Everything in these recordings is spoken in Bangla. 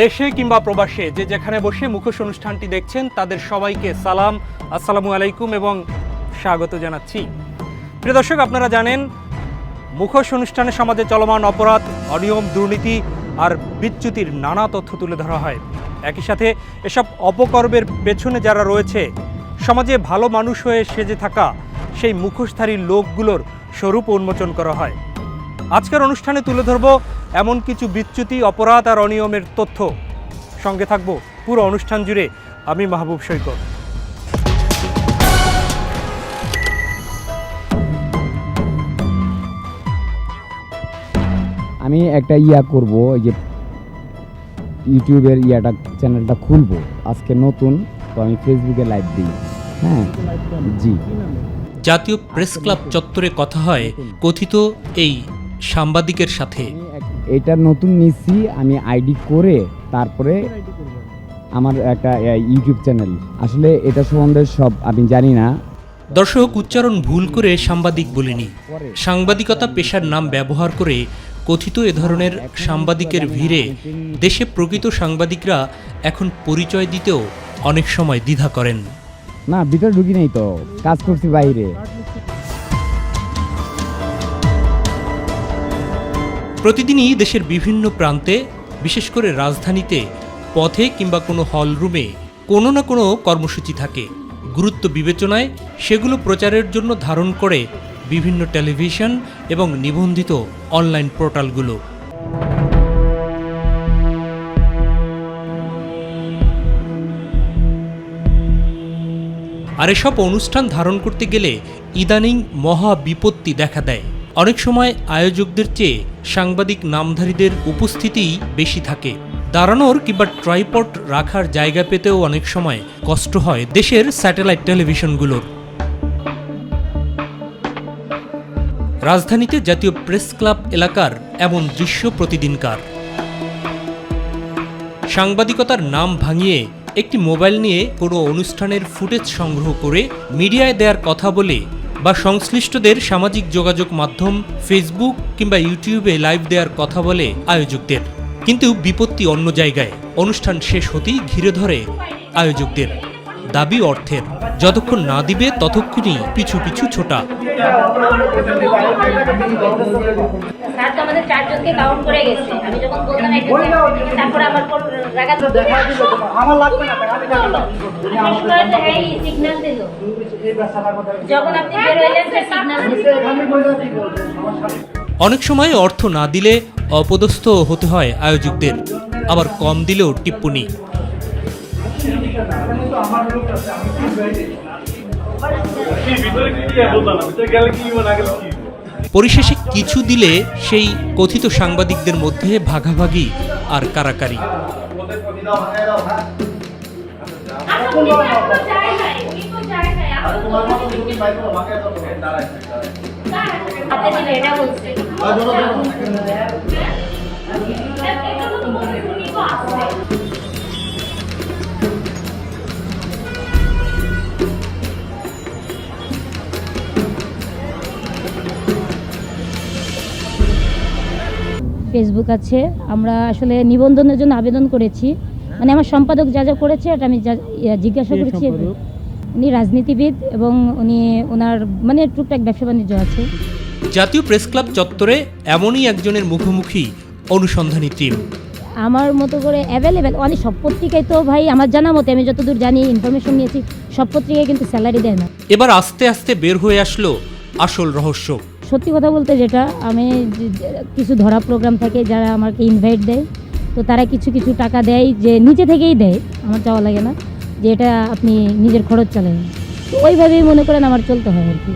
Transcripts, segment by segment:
দেশে কিংবা প্রবাসে যে যেখানে বসে মুখোশ অনুষ্ঠানটি দেখছেন, তাদের সবাইকে সালাম, আসসালামু আলাইকুম এবং স্বাগত জানাচ্ছি। প্রিয় দর্শক, আপনারা জানেন, মুখোশ অনুষ্ঠানে সমাজে চলমান অপরাধ, অনিয়ম, দুর্নীতি আর বিচ্যুতির নানা তথ্য তুলে ধরা হয়। একই সাথে এসব অপকর্মের পেছনে যারা রয়েছে, সমাজে ভালো মানুষ হয়ে সেজে থাকা সেই মুখোশধারী লোকগুলোর স্বরূপ উন্মোচন করা হয়। আজকের অনুষ্ঠানে তুলে ধরব এমন কিছু বিচ্যুতি অপরাধ আর অনিয়মের তথ্য। সঙ্গে থাকব পুরো অনুষ্ঠান জুড়ে আমি মাহবুব সৈকত। আমি একটা ইয়া করব এই যে ইউটিউবের ইয়াটা চ্যানেলটা খুলবো। আজকে নতুন তো আমি ফেসবুকে লাইভ দিই। হ্যাঁ জি। জাতীয় প্রেস ক্লাব চত্বরে কথা হয় কথিত এই সাংবাদিকের সাথে। এটা নতুন নিচ্ছি আমি আইডি করে তারপরে আমার একটা ইউটিউব চ্যানেল আসলে এটা সম্বন্ধে সব আমি জানি না। দর্শক উচ্চারণ ভুল করে সাংবাদিক বলিনি। সাংবাদিকতা পেশার নাম ব্যবহার করে কথিত এ ধরনের সাংবাদিকের ভিড়ে দেশে প্রকৃত সাংবাদিকরা এখন পরিচয় দিতেও অনেক সময় দ্বিধা করেন। না ভিতরে ঢুকি নাই তো। কাজ করছি বাইরে। প্রতিদিনই দেশের বিভিন্ন প্রান্তে, বিশেষ করে রাজধানীতে, পথে কিংবা কোনো হলরুমে কোনো না কোনো কর্মসূচি থাকে। গুরুত্ব বিবেচনায় সেগুলো প্রচারের জন্য ধারণ করে বিভিন্ন টেলিভিশন এবং নিবন্ধিত অনলাইন পোর্টালগুলো। আর এসব অনুষ্ঠান ধারণ করতে গেলে ইদানিং মহা বিপত্তি দেখা দেয়। অনেক সময় আয়োজকদের চেয়ে সাংবাদিক নামধারীদের উপস্থিতিই বেশি থাকে। দাঁড়ানোর কিংবা ট্রাইপড রাখার জায়গা পেতেও অনেক সময় কষ্ট হয় দেশের স্যাটেলাইট টেলিভিশনগুলোর। রাজধানীতে জাতীয় প্রেস ক্লাব এলাকার এমন দৃশ্য প্রতিদিনকার। সাংবাদিকতার নাম ভাঙিয়ে একটি মোবাইল নিয়ে কোনো অনুষ্ঠানের ফুটেজ সংগ্রহ করে মিডিয়ায় দেওয়ার কথা বলে বা সংশ্লিষ্টদের সামাজিক যোগাযোগ মাধ্যম ফেসবুক কিংবা ইউটিউবে লাইভ দেওয়ার কথা বলে আয়োজকদের। কিন্তু বিপত্তি অন্য জায়গায়। অনুষ্ঠান শেষ হতেই ঘিরে ধরে আয়োজকদের। দাবি অর্থের। যতক্ষণ না দিবে, ততক্ষণই পিছু পিছু ছোটা। স্যার তো আমাদের চারজনকে কাউন্ট করে গেছে। আমি যখন বললাম তারপরে আমার পর রাগা আমার লাগবে না আমি সিগন্যাল দিল। যখন আপনি বের হইলেন সিগন্যাল দিল। এখানে বলে কি বলব সমস্যা অনেক সময় অর্থ না দিলে অপদস্থ হতে হয় আয়োজকদের। আবার কম দিলেও টিপ্পনি। পরিশেষে কিছু দিলে সেই কথিত সাংবাদিকদের মধ্যে ভাগাভাগি আর কারাকারি। এটা ফেসবুক আছে। আমরা আসলে নিবন্ধনের জন্য আবেদন করেছি। মানে আমার সম্পাদক যা যা করেছে এটা আমি যা- জিজ্ঞাসা করেছি উনি রাজনীতিবিদ এবং উনি ওনার মানে টুকটাক ব্যবসা বাণিজ্য আছে। জাতীয় প্রেস ক্লাব চত্বরে এমনই একজনের মুখোমুখি অনুসন্ধানী টিম। আমার মতো করে অ্যাভেলেবেল অনেক সব পত্রিকায় তো ভাই আমার জানা মতে আমি যতদূর জানি ইনফরমেশন নিয়েছি সব পত্রিকায় কিন্তু স্যালারি দেয় না। এবার আস্তে আস্তে বের হয়ে আসলো আসল রহস্য। সত্যি কথা বলতে যেটা, আমি কিছু ধরা প্রোগ্রাম থাকে যারা আমাকে ইনভাইট দেয়, তো তারা কিছু কিছু টাকা দেয় যে নিজে থেকেই দেয়, আমার চাওয়া লাগে না, যে এটা আপনি নিজের খরচ চালান। ওইভাবেই মনে করেন আমার চলতে হয় আর কি।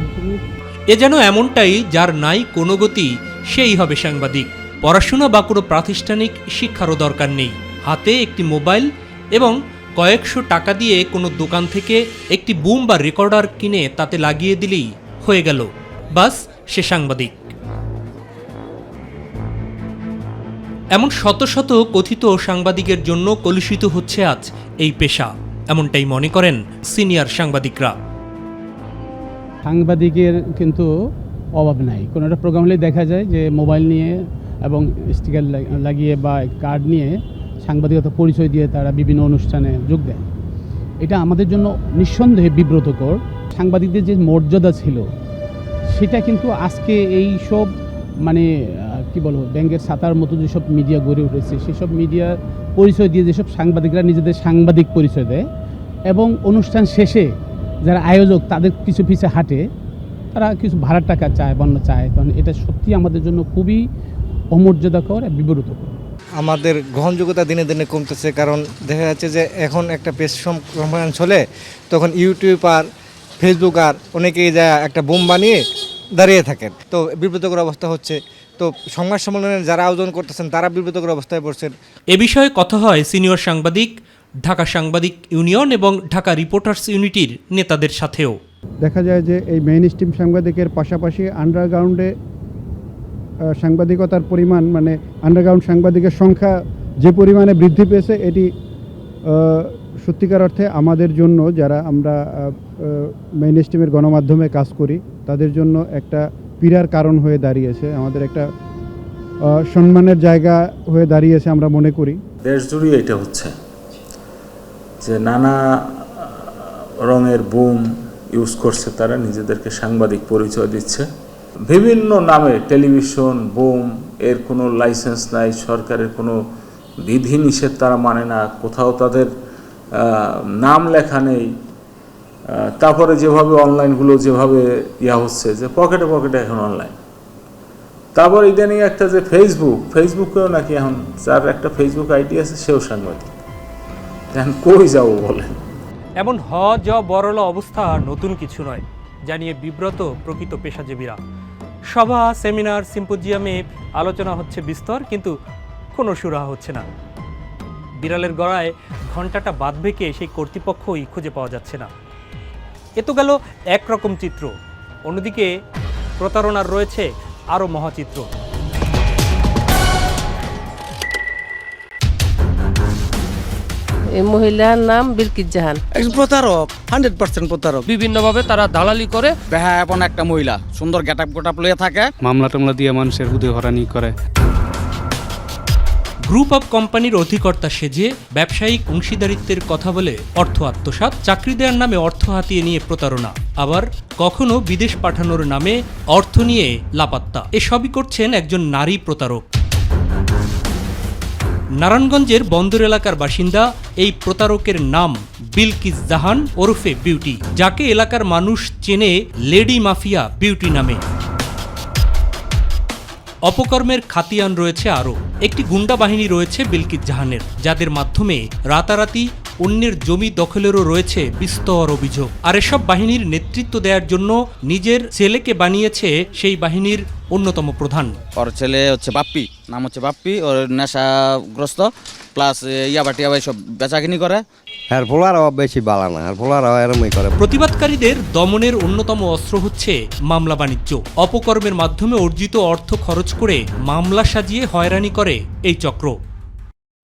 এ যেন এমনটাই যার নাই কোনো গতি, সেই হবে সাংবাদিক। পড়াশোনা বা কোনো প্রাতিষ্ঠানিক শিক্ষারও দরকার নেই। হাতে একটি মোবাইল এবং কয়েকশো টাকা দিয়ে কোনো দোকান থেকে একটি বুম বা রেকর্ডার কিনে তাতে লাগিয়ে দিলেই হয়ে গেল। বাস, সে সাংবাদিক। এমন শত শত কথিত সাংবাদিকের জন্য কলুষিত হচ্ছে আজ এই পেশা, এমনটাই মনে করেন সিনিয়র সাংবাদিকরা। সাংবাদিকের কিন্তু অভাব নাই। কোনো একটা প্রোগ্রাম হলে দেখা যায় যে মোবাইল নিয়ে এবং স্টিকার লাগিয়ে বা কার্ড নিয়ে সাংবাদিকতা পরিচয় দিয়ে তারা বিভিন্ন অনুষ্ঠানে যোগ দেয়। এটা আমাদের জন্য নিঃসন্দেহে বিব্রতকর। সাংবাদিকদের যে মর্যাদা ছিল সেটা কিন্তু আজকে এই সব মানে কি বলব, ব্যাংকের ছাতার মতো যেসব মিডিয়া গড়ে উঠেছে, সেসব মিডিয়া পরিচয় দিয়ে যেসব সাংবাদিকরা নিজেদের সাংবাদিক পরিচয় দেয় এবং অনুষ্ঠান শেষে যারা আয়োজক তাদের কিছু পিছে হাঁটে, তারা কিছু ভাড়ার টাকা চায় বন্য চায়। তখন এটা সত্যি আমাদের জন্য খুবই অমর্যাদাকর বিব্রতকর। আমাদের গ্রহণযোগ্যতা দিনে দিনে কমতেছে, কারণ দেখা যাচ্ছে যে এখন একটা পেশ সম্মেলন চলে, তখন ইউটিউব আর ফেসবুক আর অনেকেই যা একটা বোম বানিয়ে দাঁড়িয়ে থাকেন। তো বিব্রতকর অবস্থা হচ্ছে। তো সংবাদ সম্মেলনের যারা আয়োজন করতেছেন তারা বিব্রতকর অবস্থায় পড়ছেন। এ বিষয়ে কথা হয় সিনিয়র সাংবাদিক ঢাকা সাংবাদিক ইউনিয়ন এবং ঢাকা রিপোর্টার্স ইউনিটির নেতাদের সাথেও। দেখা যায় যে এই মেইন স্ট্রিম সাংবাদিকের পাশাপাশি আন্ডারগ্রাউন্ডে সাংবাদিকতার পরিমাণ মানে আন্ডারগ্রাউন্ড সাংবাদিকের সংখ্যা যে পরিমাণে বৃদ্ধি পেয়েছে এটি সত্যিকার অর্থে আমাদের জন্য যারা আমরা মেইন স্ট্রিমের গণমাধ্যমে কাজ করি, তাদের জন্য একটা পীড়ার কারণ হয়ে দাঁড়িয়েছে। আমাদের একটা সম্মানের জায়গা হয়ে দাঁড়িয়েছে আমরা মনে করি। দেশ জুড়ে এটা হচ্ছে যে নানা রঙের বুম ইউজ করছে তারা, নিজেদেরকে সাংবাদিক পরিচয় দিচ্ছে। বিভিন্ন নামে টেলিভিশন বুম এর কোনো লাইসেন্স নাই, সরকারের কোনো বিধি নিষেধ তারা মানে না, কোথাও তাদের নাম লেখা নেই। তারপরে যেভাবে অনলাইনগুলো যেভাবে ইয়া হচ্ছে যে পকেটে পকেটে এখন অনলাইন তারপর ইদানিং একটা যে ফেসবুক ফেসবুকেও নাকি এখন যার একটা ফেসবুক আইডি আছে, সেও সাংবাদিক। এখন কই যাব বলেন? এমন হ জ বরল অবস্থা নতুন কিছু নয়, জানিয়ে বিব্রত প্রকৃত পেশাজীবীরা। সভা সেমিনার সিম্পোজিয়ামে আলোচনা হচ্ছে বিস্তর, কিন্তু কোনো সুরাহা হচ্ছে না। বিড়ালের গড়ায় ঘন্টাটা বাঁধবে কে সেই কর্তৃপক্ষই খুঁজে পাওয়া যাচ্ছে না। এ তো গেল একরকম চিত্র। অন্যদিকে প্রতারণার রয়েছে আরও মহাচিত্র। এই মহিলার নাম বিলকিত জাহান। একজন প্রতারক হান্ড্রেড পার্সেন্ট প্রতারক। বিভিন্নভাবে তারা দালালি করে। বেহা এমন একটা মহিলা সুন্দর গেটাপ গোটাপ লইয়া থাকে। মামলা টামলা দিয়ে মানুষের হুদে হরানি করে। গ্রুপ অফ কোম্পানির অধিকর্তা সেজে ব্যবসায়িক অংশীদারিত্বের কথা বলে অর্থ আত্মসাৎ, চাকরি দেওয়ার নামে অর্থ হাতিয়ে নিয়ে প্রতারণা। আবার কখনো বিদেশ পাঠানোর নামে অর্থ নিয়ে লাপাত্তা। এসবই করছেন একজন নারী প্রতারক। নারায়ণগঞ্জের বন্দর এলাকার বাসিন্দা, এই প্রতারকের নাম বিলকিস জাহান ওরফে বিউটি, যাকে এলাকার মানুষ চেনে লেডি মাফিয়া বিউটি নামে। অপকর্মের খাতিয়ান রয়েছে আরও। একটি গুন্ডা বাহিনী রয়েছে বিলকিত জাহানের, যাদের মাধ্যমে রাতারাতি অন্যের জমি দখলেরও রয়েছে বিস্তর অভিযোগ। আর এসব বাহিনীর নেতৃত্ব দেওয়ার জন্য নিজের ছেলেকে বানিয়েছে সেই বাহিনীর অন্যতম প্রধান। ওর ছেলে হচ্ছে বাপ্পি, নাম হচ্ছে বাপ্পি, ওর নেশাগ্রস্ত প্লাস ইয়াবা টিয়াবা সব বেচাকিনি করে। আর ভোলারাও বেশি বালা না, আর ভোলারাও এরমই করে। প্রতিবাদকারীদের দমনের অন্যতম অস্ত্র হচ্ছে মামলা বাণিজ্য। অপকর্মের মাধ্যমে অর্জিত অর্থ খরচ করে মামলা সাজিয়ে হয়রানি করে এই চক্র।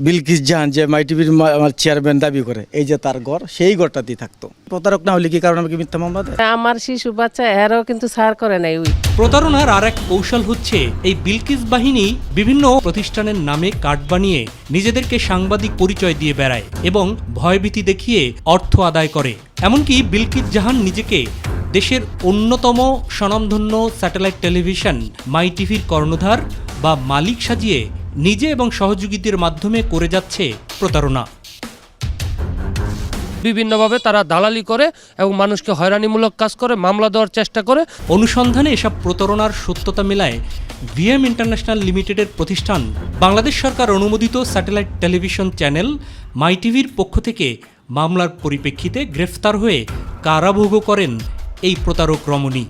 বিলকিস জাহান যে মাই টিভির আমার চেয়ারম্যান দাবি করে এই যে তার ঘর সেই ঘরটাতেই থাকতো। প্রতারক না হলে কি কারণ আমাকে মিথ্যা মামলা দেয়? আমার শিশু বাচ্চা এরও কিন্তু সার করে নাই ওই। প্রতারণার আর এক কৌশল হচ্ছে এই বিলকিস বাহিনী বিভিন্ন প্রতিষ্ঠানের নামে কার্ড বানিয়ে নিজেদেরকে সাংবাদিক পরিচয় দিয়ে বেড়ায় এবং ভয়ভীতি দেখিয়ে অর্থ আদায় করে। এমনকি বিলকিস জাহান নিজেকে দেশের অন্যতম স্বনামধন্য স্যাটেলাইট টেলিভিশন মাই টিভির কর্ণধার বা মালিক সাজিয়ে নিজে এবং সহযোগীদের মাধ্যমে করে যাচ্ছে প্রতারণা। বিভিন্নভাবে তারা দালালি করে এবং মানুষকে হয়রানিমূলক কাজ করে মামলা দেওয়ার চেষ্টা করে। অনুসন্ধানে এসব প্রতারণার সত্যতা মেলায় ভিএম ইন্টারন্যাশনাল লিমিটেডের প্রতিষ্ঠান বাংলাদেশ সরকার অনুমোদিত স্যাটেলাইট টেলিভিশন চ্যানেল মাই টিভির পক্ষ থেকে মামলার পরিপ্রেক্ষিতে গ্রেফতার হয়ে কারাভোগ করেন এই প্রতারক রমণী।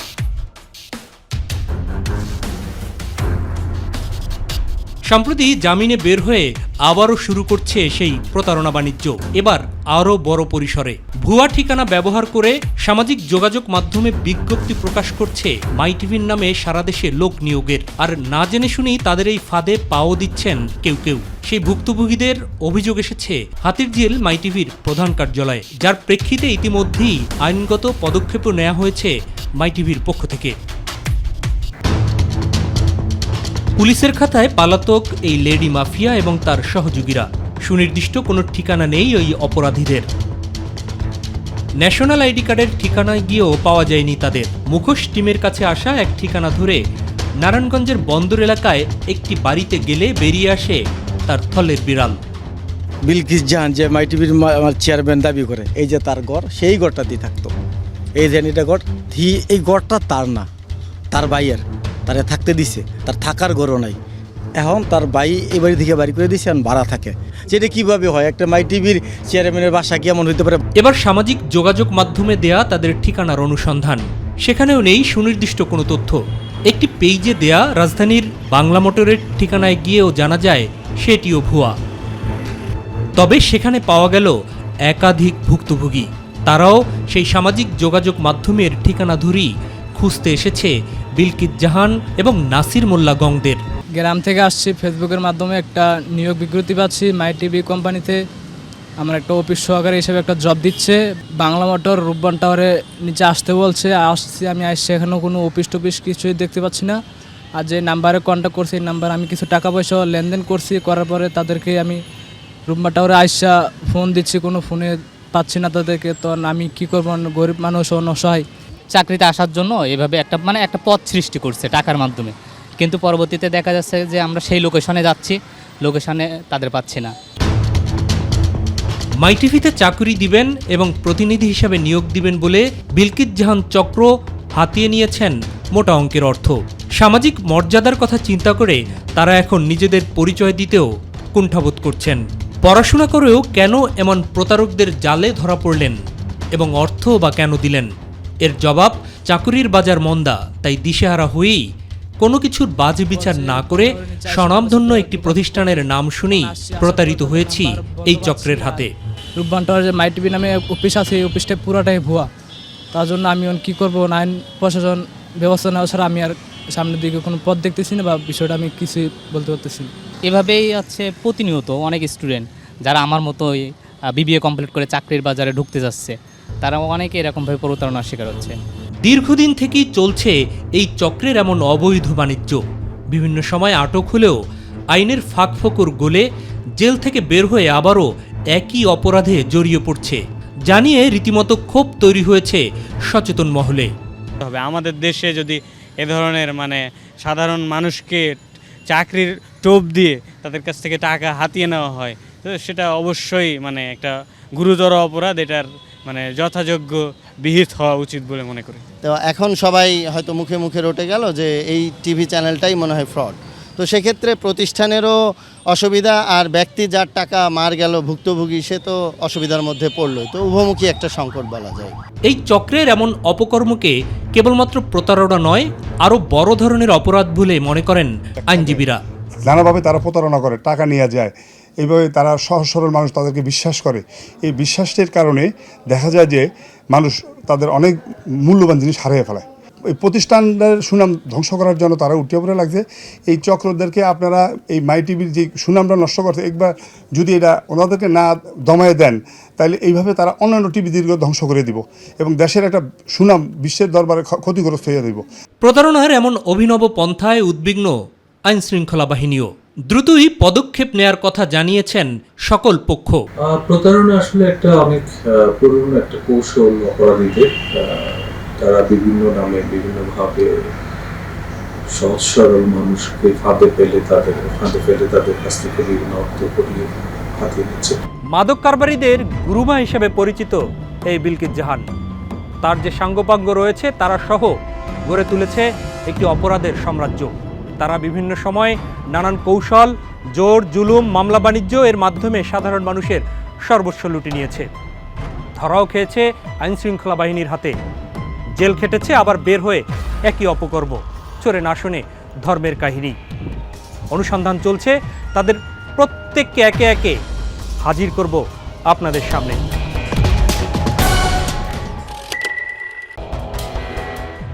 সম্প্রতি জামিনে বের হয়ে আবারও শুরু করছে সেই প্রতারণা বাণিজ্য। এবার আরও বড় পরিসরে। ভুয়া ঠিকানা ব্যবহার করে সামাজিক যোগাযোগ মাধ্যমে বিজ্ঞপ্তি প্রকাশ করছে মাই টিভির নামে সারা দেশে লোক নিয়োগের। আর না জেনে শুনেই তাদের এই ফাঁদে পাও দিচ্ছেন কেউ কেউ। সেই ভুক্তভোগীদের অভিযোগ এসেছে হাতিরঝিল মাই টিভির প্রধান কার্যালয়ে। যার প্রেক্ষিতে ইতিমধ্যেই আইনগত পদক্ষেপও নেওয়া হয়েছে মাই টিভির পক্ষ থেকে। পুলিশের খাতায় পালাতক এই লেডি মাফিয়া এবং তার সহযোগীরা। সুনির্দিষ্ট কোনো ঠিকানা নেই ওই অপরাধীদের। ন্যাশনাল আইডি কার্ডের ঠিকানায় গিয়েও পাওয়া যায়নি তাদের। মুখোশ টিমের কাছে আসা এক ঠিকানা ধরে নারায়ণগঞ্জের বন্দর এলাকায় একটি বাড়িতে গেলে বেরিয়ে আসে তার থলের বিড়াল। বিলকিস জাহান যে মাই টিভির আমার চেয়ারম্যান দাবি করে, এই যে তার ঘর, সেই দিয়ে থাকতো। এই যে এটা ঘর এই ঘরটা তার না, তার ভাইয়ের। তারে থাকতে দিছে, তার থাকার ঘরও নাই। এখন তার বাই এই বাড়ি থেকে বাড়ি করে দিছে, এখন ভাড়া থাকে। সেটা কীভাবে হয়? একটা মাই টিভির চেয়ারম্যানের বাসা কেমন হইতে পারে? এবার সামাজিক যোগাযোগ মাধ্যমে দেয়া তাদের ঠিকানার অনুসন্ধান। সেখানেও নেই সুনির্দিষ্ট কোনো তথ্য। একটি পেইজে দেয়া রাজধানীর বাংলা মোটরের ঠিকানায় গিয়েও জানা যায়, সেটিও ভুয়া। তবে সেখানে পাওয়া গেল একাধিক ভুক্তভোগী। তারাও সেই সামাজিক যোগাযোগ মাধ্যমের ঠিকানা ধরেই খুঁজতে এসেছে বিলকিত জাহান এবং নাসির মোল্লা গংদের। গ্রাম থেকে আসছি, ফেসবুকের মাধ্যমে একটা নিয়োগ বিজ্ঞপ্তি পাচ্ছি মাই টিভি কোম্পানিতে। আমার একটা অফিস সহকারী হিসেবে একটা জব দিচ্ছে। বাংলা মোটর, রূপবান টাওয়ারে নিচে আসতে বলছে। আসছি আমি আসছি এখনও কোনো অফিস টফিস কিছুই দেখতে পাচ্ছি না। আর যে নাম্বারে কন্ট্যাক্ট করছি, এই নাম্বার আমি কিছু টাকা পয়সা লেনদেন করছি। করার পরে তাদেরকে আমি রূপবান টাওয়ারে আইসা ফোন দিচ্ছি, কোনো ফোনে পাচ্ছি না তাদেরকে। তো আমি কী করব? গরিব মানুষ অসহায় চাকরিতে আসার জন্য এভাবে একটা মানে একটা পথ সৃষ্টি করছে টাকার মাধ্যমে। কিন্তু পরবর্তীতে দেখা যাচ্ছে যে আমরা সেই লোকেশনে যাচ্ছি লোকেশনে তাদের পাচ্ছি না। মাইটিভিতে চাকুরি দিবেন এবং প্রতিনিধি হিসাবে নিয়োগ দিবেন বলে বিলকিত জাহান চক্র হাতিয়ে নিয়েছেন মোটা অঙ্কের অর্থ। সামাজিক মর্যাদার কথা চিন্তা করে তারা এখন নিজেদের পরিচয় দিতেও কুণ্ঠাবোধ করছেন। পড়াশোনা করেও কেন এমন প্রতারকদের জালে ধরা পড়লেন এবং অর্থ বা কেন দিলেন? এর জবাব চাকুরির বাজার মন্দা। তাই দিশেহারা হয়েই কোনো কিছুর বাজে বিচার না করে স্বনামধন্য একটি প্রতিষ্ঠানের নাম শুনেই প্রতারিত হয়েছি এই চক্রের হাতে। রূপবান টাওয়ার যে মাই টিভি নামে অফিস আছে এই অফিসটা পুরাটাই ভুয়া। তার জন্য আমি এখন কী করব? আইন প্রশাসন ব্যবস্থা নেওয়া ছাড়া আমি আর সামনের দিকে কোনো পথ দেখতেছি না বা বিষয়টা আমি কিছুই বলতে পারতেছি এভাবেই হচ্ছে প্রতিনিয়ত অনেক স্টুডেন্ট যারা আমার মতোই বিবিএ কমপ্লিট করে চাকরির বাজারে ঢুকতে যাচ্ছে। তারা অনেকে এরকমভাবে প্রতারণার শিকার হচ্ছে। দীর্ঘদিন থেকেই চলছে এই চক্রের এমন অবৈধ বাণিজ্য। বিভিন্ন সময় আটক হলেও আইনের ফাঁকফোকর গোলে জেল থেকে বের হয়ে আবারও একই অপরাধে জড়িয়ে পড়ছে। জানিয়ে রীতিমতো ক্ষোভ তৈরি হয়েছে সচেতন মহলে। হবে আমাদের দেশে যদি এ ধরনের মানে সাধারণ মানুষকে চাকরির টোপ দিয়ে তাদের কাছ থেকে টাকা হাতিয়ে নেওয়া হয় তো সেটা অবশ্যই মানে একটা গুরুতর অপরাধ। এটার মানে যথাযোগ্য বিহিত হওয়া উচিত বলে মনে করি। তো এখন সবাই হয়তো মুখে মুখে রটে গেল যে এই টিভি চ্যানেলটাই মনে হয় ফ্রড। তো সেক্ষেত্রে প্রতিষ্ঠানেরও অসুবিধা আর ব্যক্তি যার টাকা মার গেল ভুক্তভোগী সে তো অসুবিধার মধ্যে পড়ল। তো উভমুখী একটা সংকট বলা যায়। এই চক্রের এমন অপকর্মকে কেবলমাত্র প্রতারণা নয় আরও বড় ধরনের অপরাধ বলে মনে করেন আইনজীবীরা। নানাভাবে তারা প্রতারণা করে টাকা নিয়ে যায়। এইভাবে তারা সহজ সরল মানুষ তাদেরকে বিশ্বাস করে। এই বিশ্বাসের কারণে দেখা যায় যে মানুষ তাদের অনেক মূল্যবান জিনিস হারিয়ে ফেলায় এই প্রতিষ্ঠানের সুনাম ধ্বংস করার জন্য তারা উঠে পড়ে লাগছে। এই চক্রদেরকে আপনারা এই মাই টিভির যে সুনামটা নষ্ট করছে, একবার যদি এটা ওনাদেরকে না দমায় দেন, তাহলে এইভাবে তারা অন্যান্য টিভি দীর্ঘ ধ্বংস করে দিব এবং দেশের একটা সুনাম, বিশ্বের দরবারে ক্ষ- ক্ষতিগ্রস্ত হয়ে দিব। প্রতারণার এমন অভিনব পন্থায় উদ্বিগ্ন আইন শৃঙ্খলা বাহিনীও। দ্রুতই পদক্ষেপ নেয়ার কথা জানিয়েছেন সকল পক্ষ। প্রতারণা আসলে একটা অনেক পুরনো একটা কৌশল অপরাধীদের। তারা বিভিন্ন নামে বিভিন্নভাবে সহজ সরল মানুষকে ফাঁদে পেলে তাদের ফাঁদে ফেলে তাদের কাছ থেকে বিভিন্ন অর্থ করিয়ে হাতিয়ে নিচ্ছে। মাদক কারবারিদের গুরুমা হিসেবে পরিচিত এই বিলকিত জাহান। তার যে সাঙ্গপাঙ্গ রয়েছে তারা সহ গড়ে তুলেছে একটি অপরাধের সাম্রাজ্য। তারা বিভিন্ন সময় নানান কৌশল, জোর, জুলুম, মামলা, বাণিজ্য এর মাধ্যমে সাধারণ মানুষের সর্বস্ব লুটে নিয়েছে। ধরাও খেয়েছে আইনশৃঙ্খলা বাহিনীর হাতে। জেল খেটেছে, আবার বের হয়ে একই অপকর্ম। চোরে না শুনে ধর্মের কাহিনী। অনুসন্ধান চলছে, তাদের প্রত্যেককে একে একে হাজির করব আপনাদের সামনে।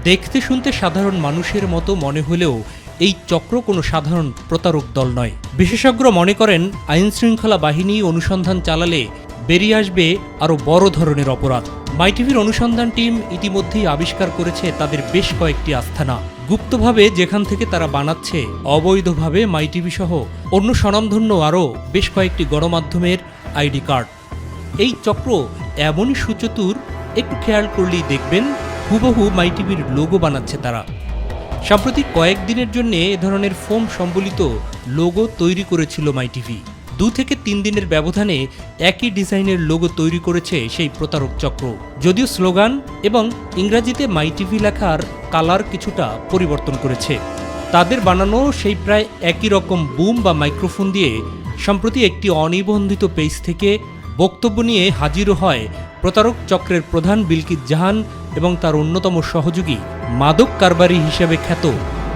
দেখতে শুনতে সাধারণ মানুষের মতো মনে হলেও এই চক্র কোনো সাধারণ প্রতারক দল নয়। বিশেষজ্ঞ মনে করেন আইন শৃঙ্খলা বাহিনী অনুসন্ধান চালালে বেরিয়ে আসবে আরও বড় ধরনের অপরাধ। মাই টিভির অনুসন্ধান টিম ইতিমধ্যেই আবিষ্কার করেছে তাদের বেশ কয়েকটি আস্থানা। গুপ্তভাবে যেখান থেকে তারা বানাচ্ছে, অবৈধভাবে মাই টিভি সহ অন্য স্বনামধন্য আরও বেশ কয়েকটি গণমাধ্যমের আইডি কার্ড। এই চক্র এমনই সুচতুর, একটু খেয়াল করলেই দেখবেন, হুবহু মাই টিভির লোগো বানাচ্ছে তারা। সাম্প্রতিক কয়েকদিনের জন্য এ ধরনের ফোম সম্বলিত লোগো তৈরি করেছিল মাই টিভি দু থেকে তিন দিনের ব্যবধানে একই ডিজাইনের লোগো তৈরি করেছে সেই প্রতারক চক্র। যদিও স্লোগান এবং ইংরাজিতে মাই টিভি লেখার কালার কিছুটা পরিবর্তন করেছে। তাদের বানানো সেই প্রায় একই রকম বুম বা মাইক্রোফোন দিয়ে সম্প্রতি একটি অনিবন্ধিত পেজ থেকে বক্তব্য নিয়ে হাজিরও হয় প্রতারক চক্রের প্রধান বিলকিত জাহান এবং তার অন্যতম সহযোগী মাদক কারবারি হিসেবে খ্যাত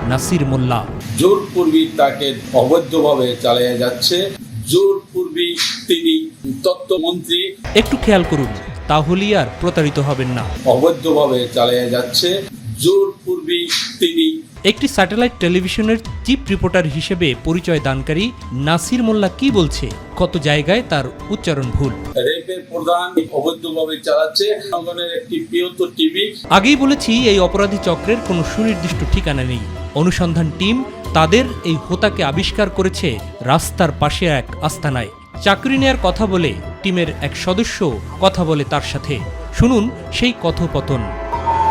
নাসির মোল্লা। জোরপূর্বী তাকে অবৈধভাবে চালিয়ে যাচ্ছে। জোরপূর্বী তিনি তত্ত্বমন্ত্রী। একটু খেয়াল করুন তাহলেই আর প্রতারিত হবেন না। অবৈধভাবে চালিয়ে যাচ্ছে। জোরপূর্বী তিনি একটি স্যাটেলাইট টেলিভিশনের চিফ রিপোর্টার হিসেবে পরিচয় দানকারী নাসির মোল্লা কি বলছে? কত জায়গায় তার উচ্চারণ ভুল? রেপের প্রধান অবৈধভাবে চালাচ্ছে একটি বৃহত্তর টিভি। আগেই বলেছি এই অপরাধী চক্রের কোনো সুনির্দিষ্ট ঠিকানা নেই। অনুসন্ধান টিম তাদের এই হোতাকে আবিষ্কার করেছে রাস্তার পাশে এক আস্তানায়। চাকরি নেয়ার কথা বলে টিমের এক সদস্য কথা বলে তার সাথে। শুনুন সেই কথোপকথন।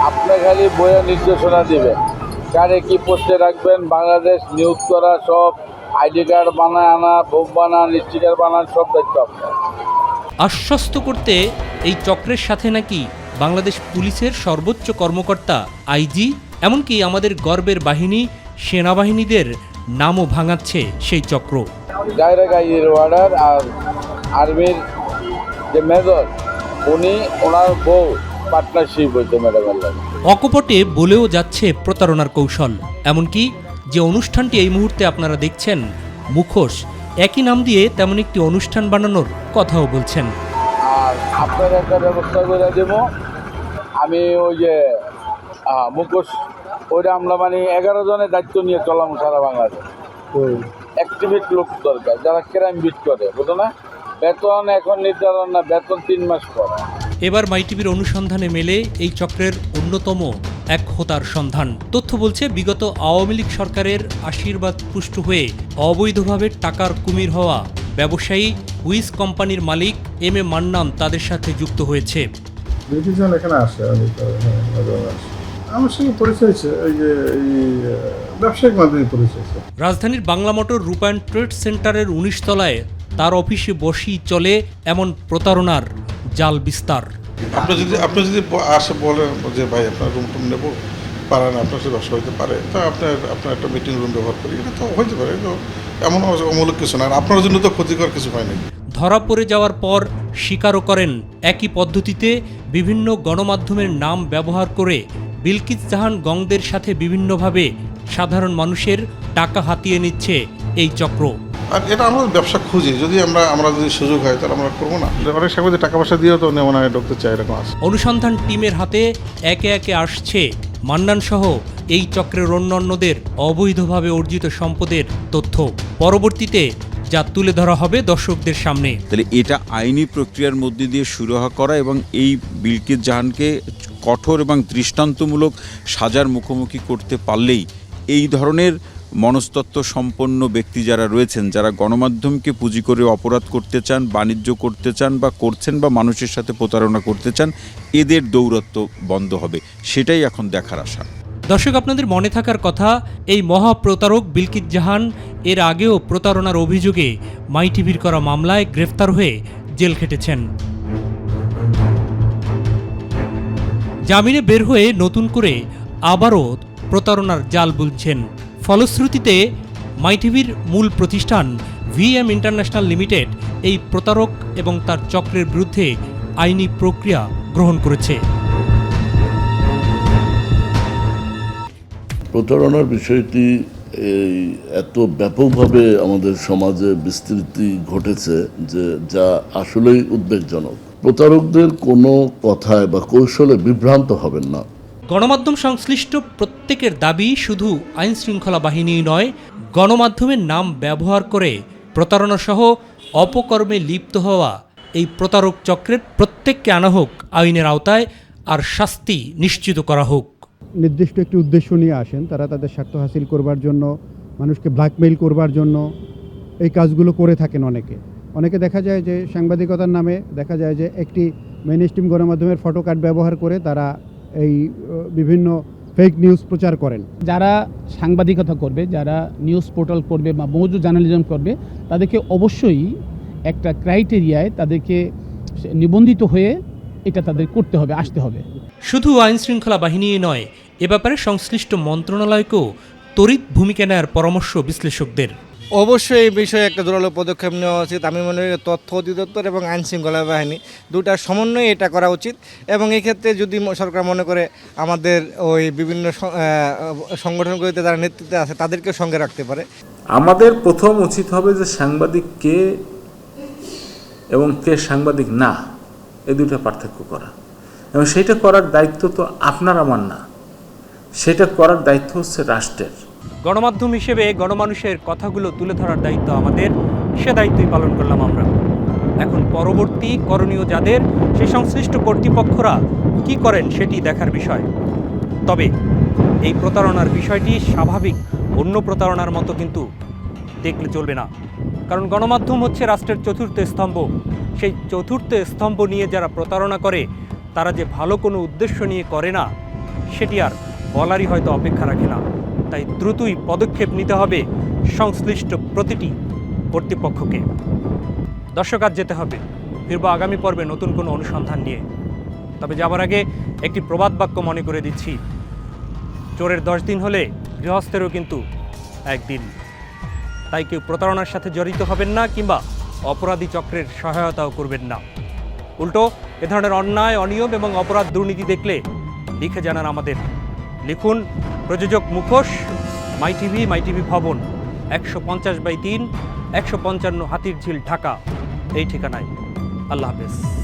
আপনি খালি বইয়ে নির্দেশনা দিবেন। কারে কি পোস্টে রাখবেন? বাংলাদেশ নিয়োগ করা সব আইডি কার্ড বানায় আনা বুক বানান স্টিকার বানান সব দায়িত্ব আপনার। আশ্বস্ত করতে এই চক্রের সাথে নাকি বাংলাদেশ পুলিশের সর্বোচ্চ কর্মকর্তা আইজি এমনকি আমাদের গর্বের বাহিনী সেনাবাহিনীদের নামও ভাঙাচ্ছে সেই চক্র। ডাইরেক্ট আইজির অর্ডার আর আর্মির যে মেজর উনি ওনার বউ পার্টনারশিপ হয়েছে ম্যাডামের লাগে অকপটে বলেও যাচ্ছে প্রতারণার কৌশল। এমনকি যে অনুষ্ঠানটি এই মুহূর্তে আপনারা দেখছেন মুখোশ একই নাম দিয়ে তেমন একটি অনুষ্ঠান বানানোর কথাও বলছেন। আর আপনার একটা ব্যবস্থা করে দেবো। আমি ওই যে মুখোশ ওইটা আমরা মানে এগারো জনের দায়িত্ব নিয়ে চলাম সারা বাংলাদেশ। অ্যাক্টিভিট লোক দরকার যারা ক্রাইম বিট করে বুঝো না? বেতন এখন নির্ধারণ না বেতন তিন মাস পর। এবার মাইটিভির অনুসন্ধানে মেলে এই চক্রের অন্যতম এক হোতার সন্ধান। তথ্য বলছে বিগত আওয়ামী লীগ সরকারের আশীর্বাদ পুষ্ট হয়ে অবৈধভাবে টাকার কুমির হওয়া ব্যবসায়ী উইস কোম্পানির মালিক এম এ মান্নান তাদের সাথে যুক্ত হয়েছে। এখানে আসে আমি তো হ্যাঁ মাঝে মাঝে আসি। আমার সঙ্গে পরিচয় হয়েছে এই যে ব্যবসায়িক মাধ্যমে পরিচয় হয়েছে। রাজধানীর বাংলা মোটর রূপায়ণ ট্রেড সেন্টারের উনিশ তলায় তার অফিসে বসেই চলে এমন প্রতারণার জাল বিস্তার। আপনি যদি আপনি যদি আসে বলেন যে ভাই আপনার রুম টুম নেব পারেন আপনার সাথে ব্যবসা হইতে পারে। তা আপনার আপনার একটা মিটিং রুম ব্যবহার করি। এটা তো হইতে পারে তো এমন অমূলক কিছু না। আপনার জন্য তো ক্ষতিকর কিছু হয় না ধরা পড়ে যাওয়ার পর স্বীকারও করেন একই পদ্ধতিতে বিভিন্ন গণমাধ্যমের নাম ব্যবহার করে বিলকিস জাহান গংদের সাথে বিভিন্নভাবে সাধারণ মানুষের টাকা হাতিয়ে নিচ্ছে এই চক্র। আর এটা আমরা ব্যবসা খুঁজি। যদি আমরা আমরা যদি সুযোগ হয় তাহলে আমরা করব না। অনেক সময় টাকা পয়সা দিয়েও তো নেওয়া হয় ঢুকতে চাই এরকম আছে। অনুসন্ধান টিমের হাতে একে একে আসছে মান্নান সহ এই চক্রের অন্যান্যদের অবৈধভাবে অর্জিত সম্পদের তথ্য। পরবর্তীতে যা তুলে ধরা হবে দর্শকদের সামনে। তাহলে এটা আইনি প্রক্রিয়ার মধ্যে দিয়ে শুরু করা এবং এই বিলকিত জাহানকে কঠোর এবং দৃষ্টান্তমূলক সাজার মুখোমুখি করতে পারলেই এই ধরনের মনস্তত্ত্ব সম্পন্ন ব্যক্তি যারা রয়েছেন, যারা গণমাধ্যমকে পুঁজি করে অপরাধ করতে চান, বাণিজ্য করতে চান বা করছেন বা মানুষের সাথে প্রতারণা করতে চান, এদের দৌরত্ব বন্ধ হবে। সেটাই এখন দেখার আশা। দর্শক, আপনাদের মনে থাকার কথা, এই মহাপ্রতারক বিলকিত জাহান এর আগেও প্রতারণার অভিযোগে মাই টিভির করা মামলায় গ্রেফতার হয়ে জেল খেটেছেন। জামিনে বের হয়ে নতুন করে আবারও প্রতারণার জাল বুলছেন। ফলশ্রুতিতে মাই টিভির মূল প্রতিষ্ঠান ভিএম ইন্টারন্যাশনাল লিমিটেড এই প্রতারক এবং তার চক্রের বিরুদ্ধে আইনি প্রক্রিয়া গ্রহণ করেছে। প্রতারণার বিষয়টি এই এত ব্যাপকভাবে আমাদের সমাজে বিস্তৃতি ঘটেছে যে যা আসলেই উদ্বেগজনক। প্রতারকদের কোনো কথায় বা কৌশলে বিভ্রান্ত হবেন না। গণমাধ্যম সংশ্লিষ্ট প্রত্যেকের দাবি শুধু আইন শৃঙ্খলা বাহিনী নয়, গণমাধ্যমের নাম ব্যবহার করে প্রতারণা সহ অপকর্মে লিপ্ত হওয়া এই প্রতারক চক্রের প্রত্যেককে আনা হোক আইনের আওতায় আর শাস্তি নিশ্চিত করা হোক। নির্দিষ্ট একটি উদ্দেশ্য নিয়ে আসেন, তারা তাদের স্বার্থ হাসিল করবার জন্য, মানুষকে ব্ল্যাকমেইল করবার জন্য এই কাজগুলো করে থাকেন অনেকে। অনেকে দেখা যায় যে সাংবাদিকতার নামে দেখা যায় যে একটি মেন স্ট্রিম গণমাধ্যমের ফটো কার্ড ব্যবহার করে তারা এই বিভিন্ন ফেক নিউজ প্রচার করেন। যারা সাংবাদিকতা করবে যারা নিউজ পোর্টাল করবে বা মৌজু জার্নালিজম করবে তাদেরকে অবশ্যই একটা ক্রাইটেরিয়ায় তাদেরকে নিবন্ধিত হয়ে এটা তাদের করতে হবে আসতে হবে। শুধু আইন শৃঙ্খলা বাহিনী নয় এ ব্যাপারে সংশ্লিষ্ট মন্ত্রণালয়কেও তড়িৎ ভূমিকা নেয়ার পরামর্শ বিশ্লেষকদের। অবশ্যই এই বিষয়ে একটা জোরালো পদক্ষেপ নেওয়া উচিত। আমি মনে করি তথ্য অধিদপ্তর এবং আইন শৃঙ্খলা বাহিনী দুটার সমন্বয়ে এটা করা উচিত এবং এই ক্ষেত্রে যদি সরকার মনে করে আমাদের ওই বিভিন্ন সংগঠনগুলিতে যারা নেতৃত্বে আছে তাদেরকে সঙ্গে রাখতে পারে। আমাদের প্রথম উচিত হবে যে সাংবাদিক কে এবং কে সাংবাদিক না, এই দুইটা পার্থক্য করা। এবং সেটা করার দায়িত্ব তো আপনার, আমার না। সেটা করার দায়িত্ব হচ্ছে রাষ্ট্রের। গণমাধ্যম হিসেবে গণমানুষের কথাগুলো তুলে ধরার দায়িত্ব আমাদের। সে দায়িত্বই পালন করলাম আমরা। এখন পরবর্তী করণীয় যাদের সে সংশ্লিষ্ট কর্তৃপক্ষরা কি করেন সেটি দেখার বিষয়। তবে এই প্রতারণার বিষয়টি স্বাভাবিক, অন্য প্রতারণার মতো কিন্তু দেখলে চলবে না। কারণ গণমাধ্যম হচ্ছে রাষ্ট্রের চতুর্থ স্তম্ভ। সেই চতুর্থ স্তম্ভ নিয়ে যারা প্রতারণা করে, তারা যে ভালো কোনো উদ্দেশ্য নিয়ে করে না, সেটি আর বলারই হয়তো অপেক্ষা রাখে না। তাই দ্রুতই পদক্ষেপ নিতে হবে সংশ্লিষ্ট প্রতিটি কর্তৃপক্ষকে। দর্শক, আজ যেতে হবে। ফিরবো আগামী পর্বে নতুন কোনো অনুসন্ধান নিয়ে। তবে যাবার আগে একটি প্রবাদ বাক্য মনে করে দিচ্ছি। চোরের দশ দিন হলে গৃহস্থেরও কিন্তু একদিন। তাই কেউ প্রতারণার সাথে জড়িত হবেন না কিংবা অপরাধী চক্রের সহায়তাও করবেন না। উল্টো, এ ধরনের অন্যায়, অনিয়ম এবং অপরাধ দুর্নীতি দেখলে লিখে জানান আমাদের লিখুন প্রযোজক মুখোশ, মাই টিভি মাই টিভি ভবন, একশো পঞ্চাশ বাই তিন, একশো পঞ্চান্ন হাতির ঝিল ঢাকা। এই ঠিকানায়। আল্লাহ হাফেজ।